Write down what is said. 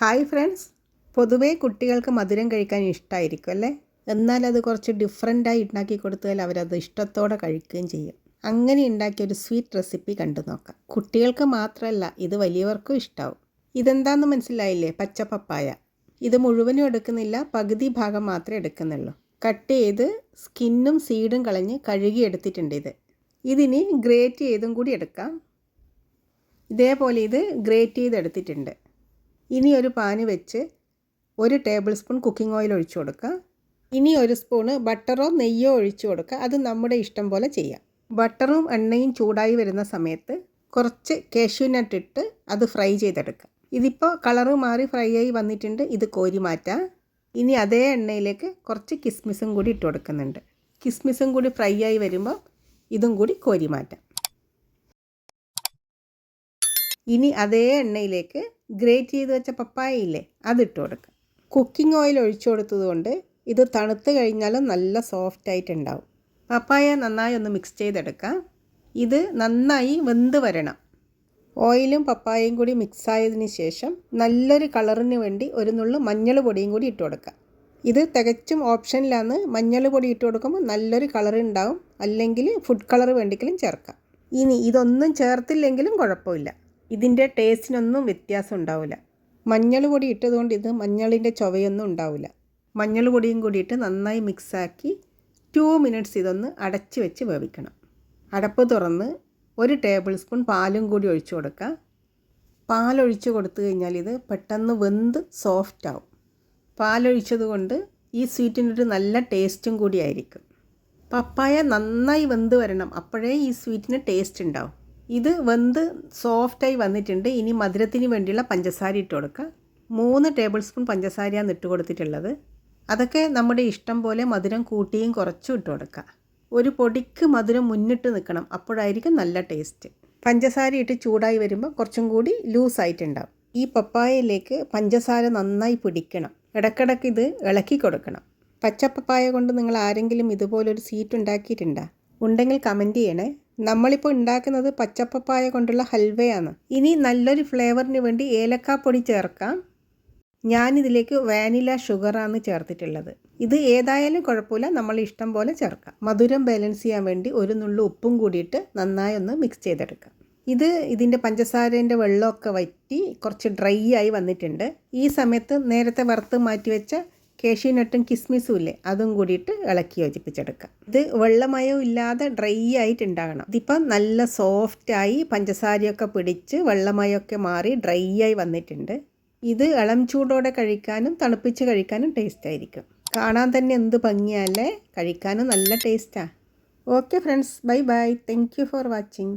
Hi friends. പൊതുവേ കുട്ടികൾക്ക് മധുരം കഴിക്കാൻ ഇഷ്ടമായിരിക്കും അല്ലേ? എന്നാൽ അത് കുറച്ച് ഡിഫറെന്റായി ഉണ്ടാക്കി കൊടുത്താൽ അവരത് ഇഷ്ടത്തോടെ കഴിക്കുകയും ചെയ്യും. അങ്ങനെ ഉണ്ടാക്കിയ ഒരു സ്വീറ്റ് റെസിപ്പി കണ്ടു നോക്കാം. കുട്ടികൾക്ക് മാത്രമല്ല ഇത് വലിയവർക്കും ഇഷ്ടമാവും ഇതെന്താണെന്ന് മനസ്സിലായില്ലേ? പച്ചപ്പപ്പായ. ഇത് മുഴുവനും എടുക്കുന്നില്ല പകുതി ഭാഗം മാത്രമേ എടുക്കുന്നുള്ളൂ. കട്ട് ചെയ്ത് സ്കിന്നും സീഡും കളഞ്ഞ് കഴുകി എടുത്തിട്ടുണ്ട് ഇത്. ഇതിനി ഗ്രേറ്റ് ചെയ്തും കൂടി എടുക്കാം. ഇതേപോലെ ഇത് ഗ്രേറ്റ് ചെയ്തെടുത്തിട്ടുണ്ട്. ഇനി ഒരു പാന് വെച്ച് ഒരു ടേബിൾ സ്പൂൺ കുക്കിംഗ് ഓയിൽ ഒഴിച്ചു കൊടുക്കുക. ഇനി ഒരു സ്പൂണ് ബട്ടറോ നെയ്യോ ഒഴിച്ചു കൊടുക്കുക. അത് നമ്മുടെ ഇഷ്ടം പോലെ ചെയ്യാം. ബട്ടറും എണ്ണയും ചൂടായി വരുന്ന സമയത്ത് കുറച്ച് കാഷ്യൂ ഇട്ട് അത് ഫ്രൈ ചെയ്തെടുക്കുക. ഇതിപ്പോൾ കളറ് മാറി ഫ്രൈ ആയി വന്നിട്ടുണ്ട്. ഇത് കോരി മാറ്റാം. ഇനി അതേ എണ്ണയിലേക്ക് കുറച്ച് കിസ്മിസും കൂടി ഇട്ട് കൊടുക്കുന്നുണ്ട്. കിസ്മിസും കൂടി ഫ്രൈ ആയി വരുമ്പോൾ ഇതും കൂടി കോരി മാറ്റാം. ഇനി അതേ എണ്ണയിലേക്ക് ഗ്രേറ്റ് ചെയ്ത് വെച്ച പപ്പായ ഇല്ലേ അതിട്ട് കൊടുക്കുക കുക്കിംഗ് ഓയിൽ ഒഴിച്ചു കൊടുത്തതുകൊണ്ട് ഇത് തണുത്ത് കഴിഞ്ഞാലും നല്ല സോഫ്റ്റ് ആയിട്ടുണ്ടാവും പപ്പായ നന്നായി ഒന്ന് മിക്സ് ചെയ്തെടുക്കാം. ഇത് നന്നായി വെന്ത് വരണം. ഓയിലും പപ്പായയും കൂടി മിക്സായതിന് ശേഷം നല്ലൊരു കളറിന് വേണ്ടി ഒരു നുള്ളു മഞ്ഞൾ പൊടിയും കൂടി ഇട്ട് കൊടുക്കുക ഇത് തികച്ചും ഓപ്ഷനിലാണ്. മഞ്ഞൾ പൊടി ഇട്ട് കൊടുക്കുമ്പോൾ നല്ലൊരു കളർ ഉണ്ടാവും. അല്ലെങ്കിൽ ഫുഡ് കളർ വേണ്ടിക്കലും ചേർക്കാം. ഇനി ഇതൊന്നും ചേർത്തില്ലെങ്കിലും കുഴപ്പമില്ല. ഇതിന്റെ ടേസ്റ്റിനൊന്നും വ്യത്യാസം ഉണ്ടാവില്ല മഞ്ഞൾ പൊടി ഇട്ടതുകൊണ്ട് ഇത് മഞ്ഞളിന്റെ ചുവയൊന്നും ഉണ്ടാവില്ല. മഞ്ഞൾ പൊടിയും കൂടിയിട്ട് നന്നായി മിക്സാക്കി ടു മിനിറ്റ്സ് ഇതൊന്ന് അടച്ച് വെച്ച് വേവിക്കണം. അടപ്പ് തുറന്ന് ഒരു ടേബിൾ സ്പൂൺ പാലും കൂടി ഒഴിച്ചു കൊടുക്കുക പാലൊഴിച്ച് കൊടുത്തു കഴിഞ്ഞാൽ ഇത് പെട്ടെന്ന് വെന്ത് സോഫ്റ്റ് ആവും പാലൊഴിച്ചത് കൊണ്ട് ഈ സ്വീറ്റിനൊരു നല്ല ടേസ്റ്റും കൂടി ആയിരിക്കും. പപ്പായ നന്നായി വെന്ത് വരണം അപ്പോഴേ ഈ സ്വീറ്റിന് ടേസ്റ്റ് ഉണ്ടാവും. ഇത് വെന്ത് സോഫ്റ്റായി വന്നിട്ടുണ്ട്. ഇനി മധുരത്തിന് വേണ്ടിയുള്ള പഞ്ചസാര ഇട്ട് കൊടുക്കുക. മൂന്ന് ടേബിൾ സ്പൂൺ പഞ്ചസാരയാണ് ഇട്ട് കൊടുത്തിട്ടുള്ളത്. അതൊക്കെ നമ്മുടെ ഇഷ്ടം പോലെ മധുരം കൂട്ടിയും കുറച്ചും ഇട്ട് കൊടുക്കുക. ഒരു പൊടിക്ക് മധുരം മുന്നിട്ട് നിൽക്കണം. അപ്പോഴായിരിക്കും നല്ല ടേസ്റ്റ് പഞ്ചസാര ഇട്ട് ചൂടായി വരുമ്പോൾ കുറച്ചും കൂടി ലൂസായിട്ടുണ്ടാവും ഈ പപ്പായയിലേക്ക് പഞ്ചസാര നന്നായി പിടിക്കണം. ഇടക്കിടക്ക് ഇത് ഇളക്കി കൊടുക്കണം. പച്ചപ്പപ്പായ കൊണ്ട് നിങ്ങൾ ആരെങ്കിലും ഇതുപോലൊരു സീറ്റ് ഉണ്ടാക്കിയിട്ടുണ്ടോ? ഉണ്ടെങ്കിൽ കമന്റ് ചെയ്യണേ. നമ്മളിപ്പോൾ ഉണ്ടാക്കുന്നത് പച്ചപ്പപ്പായ കൊണ്ടുള്ള ഹൽവയാണ്. ഇനി നല്ലൊരു ഫ്ലേവറിന് വേണ്ടി ഏലക്കാപ്പൊടി ചേർക്കാം. ഞാനിതിലേക്ക് വാനില ഷുഗറാണ് ചേർത്തിട്ടുള്ളത്. ഇത് ഏതായാലും കുഴപ്പമില്ല നമ്മൾ ഇഷ്ടം പോലെ ചേർക്കാം. മധുരം ബാലൻസ് ചെയ്യാൻ വേണ്ടി ഒരു നുള്ളു ഉപ്പും കൂടിയിട്ട് നന്നായി ഒന്ന് മിക്സ് ചെയ്തെടുക്കാം. ഇത് ഇതിന്റെ പഞ്ചസാരേന്റെ വെള്ളമൊക്കെ വറ്റി കുറച്ച് ഡ്രൈ ആയി വന്നിട്ടുണ്ട്. ഈ സമയത്ത് നേരത്തെ വറുത്ത് മാറ്റി വെച്ച കേഷ്യനട്ടും കിസ്മിസും ഇല്ലേ അതും കൂടിയിട്ട് ഇളക്കി യോജിപ്പിച്ചെടുക്കാം. ഇത് വെള്ളമയം ഇല്ലാതെ ഡ്രൈ ആയിട്ട് ഉണ്ടാകണം ഇതിപ്പം നല്ല സോഫ്റ്റായി പഞ്ചസാരയൊക്കെ പിടിച്ച് വെള്ളമയമൊക്കെ മാറി ഡ്രൈ ആയി വന്നിട്ടുണ്ട്. ഇത് ഇളം ചൂടോടെ കഴിക്കാനും തണുപ്പിച്ച് കഴിക്കാനും ടേസ്റ്റ് ആയിരിക്കും. കാണാൻ തന്നെ എന്ത് ഭംഗിയല്ലേ? കഴിക്കാനും നല്ല ടേസ്റ്റാണ് okay friends bye bye thank you for watching